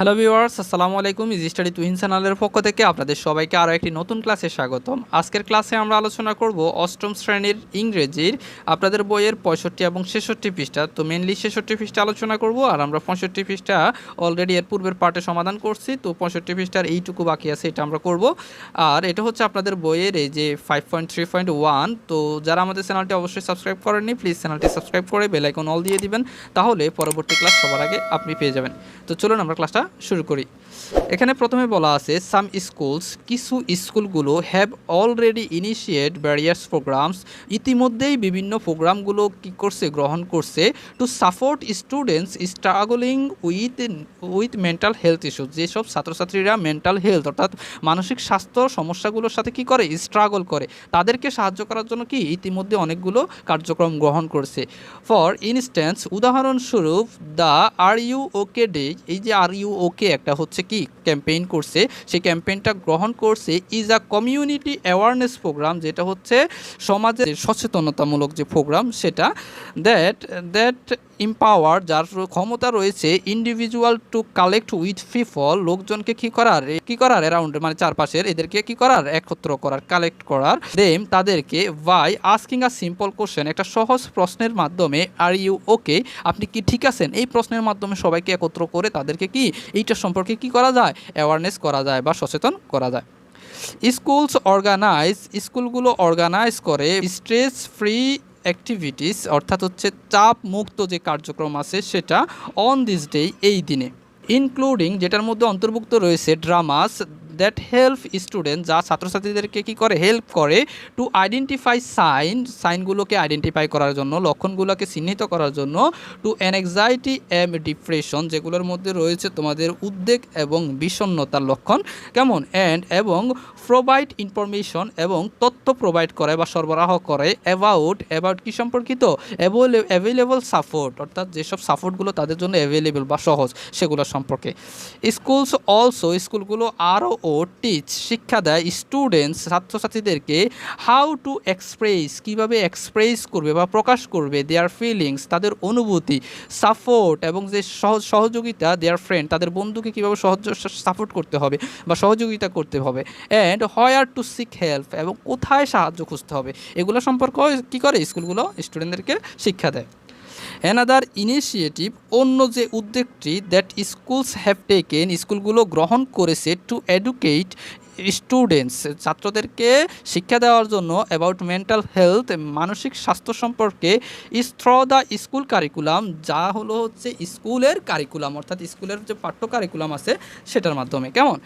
Hello viewers আসসালামু আলাইকুম easy study Tuhin চ্যানেলের পক্ষ থেকে আপনাদের সবাইকে আরও একটি নতুন ক্লাসে স্বাগতম। আজকের ক্লাসে আমরা আলোচনা করব অষ্টম শ্রেণির ইংরেজির, আপনাদের বইয়ের পঁয়ষট্টি এবং ছেষট্টি পৃষ্ঠা। তো মেনলি ছেষট্টি পৃষ্ঠা আলোচনা করব, আর আমরা পঁয়ষট্টি পৃষ্ঠা অলরেডি এর পূর্বের পার্টে সমাধান করছি, তো পঁয়ষট্টি পৃষ্ঠার এইটুকু বাকি আছে, এটা আমরা করব। আর এটা হচ্ছে আপনাদের বইয়ের এই যে five point three point one তো যারা আমাদের চ্যানেলটি অবশ্যই সাবস্ক্রাইব করেননি প্লিজ চ্যানেলটি সাবস্ক্রাইব করে বেলাইকন অল দিয়ে দিবেন, তাহলে পরবর্তী ক্লাস সবার আগে আপনি পেয়ে যাবেন। তো চলুন আমরা ক্লাসটা শুরু করি। এখানে প্রথমে বলা আছে সাম স্কুলস কিছু স্কুলগুলো have already initiate barriers programs ইতিমধ্যেই বিভিন্ন প্রোগ্রামগুলো কী করছে, গ্রহণ করছে to support students struggling with with mental health issue যেসব ছাত্রছাত্রীরা মেন্টাল হেলথ অর্থাৎ মানসিক স্বাস্থ্য সমস্যাগুলোর সাথে কি করে স্ট্রাগল করে, তাদেরকে সাহায্য করার জন্য কি ইতিমধ্যে অনেকগুলো কার্যক্রম গ্রহণ করছে। ফর ইনস্ট্যান্স উদাহরণস্বরূপ the are you okay day এই যে আর ইউ ওকে একটা হচ্ছে কি ক্যাম্পেইন করছে, সেই ক্যাম্পেইনটা গ্রহণ করছে is a community awareness programme যেটা হচ্ছে সমাজের সচেতনতামূলক যে প্রোগ্রাম সেটা দ্যাট দ্যাট ইম্পাওয়ার যার ক্ষমতা রয়েছে individual to collect with people লোকজনকে কি করার কি করার অ্যারাউন্ড মানে চারপাশের এদেরকে কি করার, একত্র করার কালেক্ট করার দেম তাদেরকে by asking a simple question একটা সহজ প্রশ্নের মাধ্যমে আর ইউ ওকে আপনি কি ঠিক আছেন? এই প্রশ্নের মাধ্যমে সবাইকে একত্র করে তাদেরকে কি এইটা সম্পর্কে কি করা যায়? অ্যাওয়ারনেস করা যায় বা সচেতন করা যায়। স্কুলস অর্গানাইজ স্কুলগুলো অর্গানাইজ করে স্ট্রেস ফ্রি অ্যাক্টিভিটিস অর্থাৎ হচ্ছে চাপ মুক্ত যে কার্যক্রম আছে সেটা অন দিস ডে এই দিনে। ইনক্লুডিং যেটার মধ্যে অন্তর্ভুক্ত রয়েছে ড্রামাস দ্যাট হেল্প স্টুডেন্ট যা ছাত্রছাত্রীদেরকে কী করে? হেল্প করে টু আইডেন্টিফাই সাইন সাইনগুলোকে আইডেন্টিফাই করার জন্য, লক্ষণগুলোকে চিহ্নিত করার জন্য টু অ্যাংজাইটি অ্যাম ডিপ্রেশন যেগুলোর মধ্যে রয়েছে তোমাদের উদ্বেগ এবং বিষণ্ণতার লক্ষণ কেমন? অ্যান্ড এবং প্রোভাইড ইনফরমেশন এবং তথ্য প্রোভাইড করে বা সরবরাহ করে অ্যাবাউট অ্যাবাউট কী সম্পর্কিত? অ্যাভেলেবল সাপোর্ট অর্থাৎ যেসব সাপোর্টগুলো তাদের জন্য অ্যাভেলেবল বা সহজ, সেগুলো সম্পর্কে। স্কুলস অলসো স্কুলগুলো আরও ও টিচ শিক্ষা দেয় স্টুডেন্টস ছাত্রছাত্রীদেরকে হাউ টু এক্সপ্রেস কীভাবে এক্সপ্রেস করবে বা প্রকাশ করবে দেয়ার ফিলিংস তাদের অনুভূতি সাপোর্ট এবং যে সহযোগিতা দেয়ার ফ্রেন্ড তাদের বন্ধুকে কীভাবে সহজ সাপোর্ট করতে হবে বা সহযোগিতা করতে হবে and where to seek help এবং কোথায় সাহায্য খুঁজতে হবে, এগুলো সম্পর্কে কী করে? স্কুলগুলো স্টুডেন্টদেরকে শিক্ষা দেয়। অ্যানাদার ইনিশিয়েটিভ অন্য যে উদ্যোগটি দ্যাট স্কুলস হ্যাভ টেকেন স্কুলগুলো গ্রহণ করেছে টু এডুকেট স্টুডেন্টস ছাত্রদেরকে শিক্ষা দেওয়ার জন্য অ্যাবাউট মেন্টাল হেলথ মানসিক স্বাস্থ্য সম্পর্কে থ্র দ্য স্কুল কারিকুলাম যা হলো হচ্ছে স্কুলের কারিকুলাম অর্থাৎ স্কুলের যে পাঠ্য কারিকুলাম আছে, সেটার মাধ্যমে। কেমন?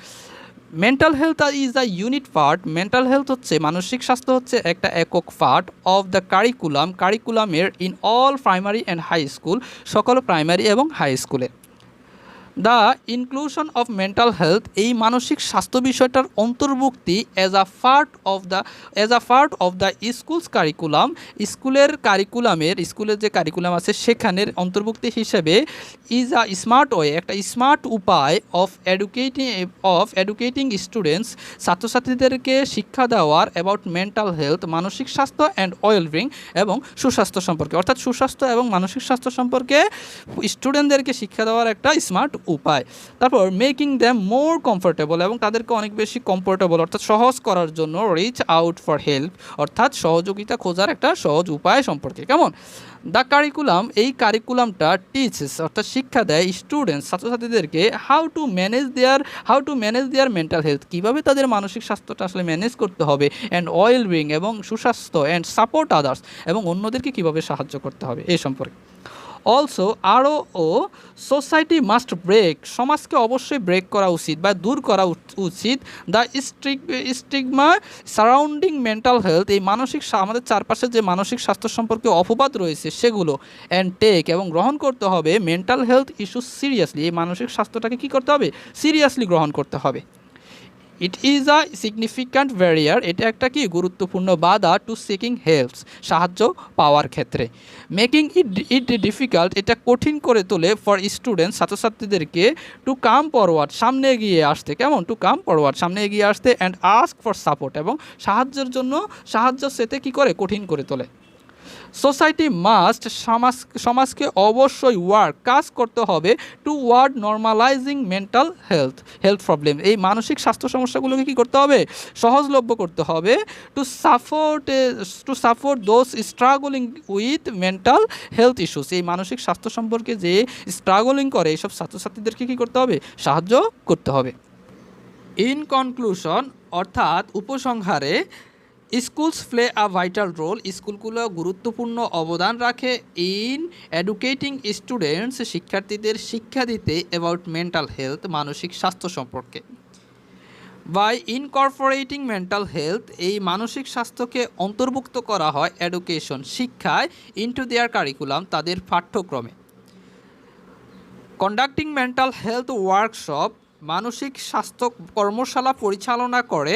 Mental health is the unit part mental health হচ্ছে, মানসিক স্বাস্থ্য হচ্ছে একটা একক part of the curriculum কারিকুলামের in all primary and high school সকল প্রাইমারি এবং হাই স্কুলে the inclusion of mental health, এই মানসিক স্বাস্থ্য বিষয়টার অন্তর্ভুক্তি as a part of the as a part of the schools curriculum স্কুলের কারিকুলামের স্কুলের যে কারিকুলাম আছে সেখানের অন্তর্ভুক্তি হিসেবে ইজ আ স্মার্ট ওয়ে একটা স্মার্ট উপায় of educating of educating students ছাত্রছাত্রীদেরকে শিক্ষা দেওয়ার অ্যাবাউট মেন্টাল হেলথ মানসিক স্বাস্থ্য অ্যান্ড ওয়েলবিং এবং সুস্বাস্থ্য সম্পর্কে। অর্থাৎ সুস্বাস্থ্য এবং মানসিক স্বাস্থ্য সম্পর্কে স্টুডেন্টদেরকে শিক্ষা দেওয়ার একটা স্মার্ট উপায়। তারপর মেকিং দ্যাম মোর কমফোর্টেবল এবং তাদেরকে অনেক বেশি কমফোর্টেবল অর্থাৎ সহজ করার জন্য রিচ আউট ফর হেল্প অর্থাৎ সহযোগিতা খোঁজার একটা সহজ উপায় সম্পর্কে। কেমন? দ্য কারিকুলাম এই কারিকুলামটা টিচেস অর্থাৎ শিক্ষা দেয় students ছাত্রছাত্রীদেরকে how to manage their how to manage their mental health কীভাবে তাদের মানসিক স্বাস্থ্যটা আসলে ম্যানেজ করতে হবে অ্যান্ড অয়েল বিং এবং সুস্বাস্থ্য অ্যান্ড সাপোর্ট আদার্স এবং অন্যদেরকে কীভাবে সাহায্য করতে হবে এই সম্পর্কে। অলসো আরও ও সোসাইটি মাস্ট ব্রেক সমাজকে অবশ্যই ব্রেক করা উচিত বা দূর করা উচ- উচিত। The strick stigma surrounding mental health এই মানসিক আমাদের চারপাশে যে মানসিক স্বাস্থ্য সম্পর্কে অপবাদ রয়েছে, সেগুলো অ্যান্ড টেক এবং গ্রহণ করতে হবে। মেন্টাল হেলথ ইস্যু সিরিয়াসলি এই মানসিক স্বাস্থ্যটাকে কী করতে হবে? সিরিয়াসলি গ্রহণ করতে হবে। It is a significant barrier এটা একটা কি? গুরুত্বপূর্ণ বাধা টু সিকিং হেল্পস সাহায্য পাওয়ার ক্ষেত্রে। মেকিং ইট ইট ডিফিকাল্ট এটা কঠিন করে তোলে ফর স্টুডেন্ট ছাত্রছাত্রীদেরকে টু কাম ফরওয়ার্ড সামনে এগিয়ে আসতে। কেমন? টু কাম ফরওয়ার্ড সামনে এগিয়ে আসতে অ্যান্ড আস্ক ফর সাপোর্ট এবং সাহায্যের জন্য, সাহায্য সেতে কি করে? কঠিন করে তোলে। সোসাইটি মাস্ট সমাজ, সমাজকে অবশ্যই ওয়ার্ক কাজ করতে হবে toward normalising mental health health problem এই মানসিক স্বাস্থ্য সমস্যাগুলোকে কী করতে হবে? সহজলভ্য করতে হবে to support to support those struggling with mental health issues এই মানসিক স্বাস্থ্য সম্পর্কে যে স্ট্রাগলিং করে, এইসব ছাত্রছাত্রীদেরকে কী করতে হবে? সাহায্য করতে হবে। ইন কনক্লুশন অর্থাৎ উপসংহারে schools play a vital role স্কুলগুলো গুরুত্বপূর্ণ অবদান রাখে ইন এডুকেটিং স্টুডেন্টস শিক্ষার্থীদের শিক্ষা দিতে অ্যাবাউট মেন্টাল হেলথ মানসিক স্বাস্থ্য সম্পর্কে। বাই ইনকর্পোরেটিং মেন্টাল হেলথ এই মানসিক স্বাস্থ্যকে অন্তর্ভুক্ত করা হয় এডুকেশন শিক্ষায় ইনটু দেয়ার কারিকুলাম তাদের পাঠ্যক্রমে। কন্ডাক্টিং মেন্টাল হেলথ ওয়ার্কশপ মানসিক স্বাস্থ্য কর্মশালা পরিচালনা করে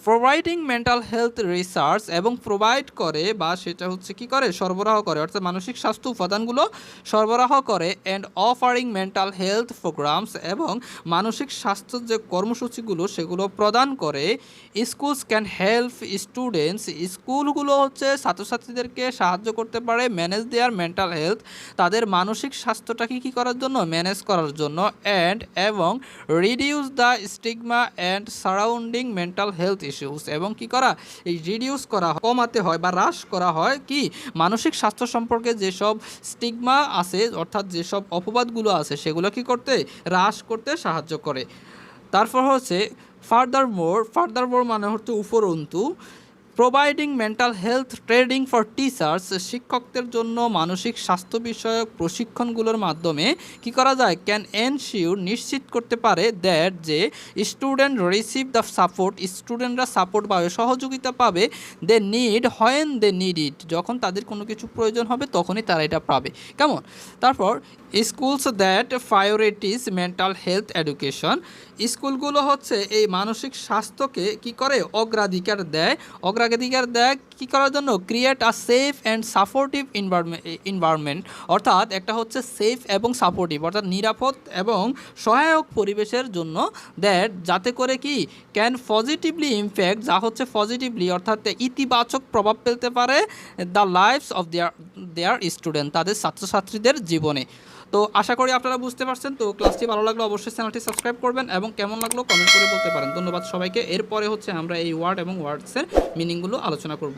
প্রোভাইডিং মেন্টাল হেলথ রিসার্চ এবং প্রোভাইড করে বা সেটা হচ্ছে কি করে? সরবরাহ করে, অর্থাৎ মানসিক স্বাস্থ্য উপাদানগুলো সরবরাহ করে and offering mental health programmes এবং মানসিক স্বাস্থ্য যে কর্মসূচিগুলো সেগুলো প্রদান করে। স্কুলস ক্যান হেল্প স্টুডেন্টস স্কুলগুলো হচ্ছে ছাত্রছাত্রীদেরকে সাহায্য করতে পারে ম্যানেজ দেয়ার মেন্টাল হেলথ তাদের মানসিক স্বাস্থ্যটাকে কী করার জন্য? ম্যানেজ করার জন্য অ্যান্ড এবং reduce the stigma and surrounding mental health issues এবং কি করা? এই রিডিউস করা কমাতে হয় বা হ্রাস করা হয় কি? মানসিক স্বাস্থ্য সম্পর্কে যেসব স্টিগমা আছে, অর্থাৎ যেসব অপবাদগুলো আছে, সেগুলো কি করতে? হ্রাস করতে সাহায্য করে। তারপর হচ্ছে ফার্দার মোর ফার্দার মোর মানে হচ্ছে উপরন্তু providing mental health training for teachers শিক্ষকদের জন্য মানসিক স্বাস্থ্য বিষয়ক প্রশিক্ষণগুলোর মাধ্যমে কি করা যায়? ক্যান এনশিওর নিশ্চিত করতে পারে দ্যাট যে স্টুডেন্ট রিসিভ দ্য সাপোর্ট স্টুডেন্টরা সাপোর্ট পাবে, সহযোগিতা পাবে they need when they need it যখন তাদের কোনো কিছু প্রয়োজন হবে, তখনই তারা এটা পাবে। কেমন? তারপর schools that prioritise mental health education স্কুলগুলো হচ্ছে এই মানসিক স্বাস্থ্যকে কি করে? অগ্রাধিকার দেয়। অগ্রাধিকার দেয় কি করার জন্য? Create a safe and supportive environment অর্থাৎ একটা হচ্ছে সেফ এবং সাপোর্টিভ অর্থাৎ নিরাপদ এবং সহায়ক পরিবেশের জন্য দ্যাট যাতে করে কি? ক্যান পজিটিভলি ইমপ্যাক্ট যা হচ্ছে পজিটিভলি অর্থাৎ ইতিবাচক প্রভাব ফেলতে পারে the lives of their their student তাদের ছাত্রছাত্রীদের জীবনে। তো আশা করি আপনারা বুঝতে পারছেন। তো ক্লাসটি ভালো লাগলে অবশ্যই চ্যানেলটি সাবস্ক্রাইব করবেন এবং কেমন লাগল কমেন্ট করে বলতে পারেন। ধন্যবাদ সবাইকে। এরপরে হচ্ছে আমরা এই ওয়ার্ড এবং ওয়ার্ডসের মিনিংগুলো আলোচনা করব।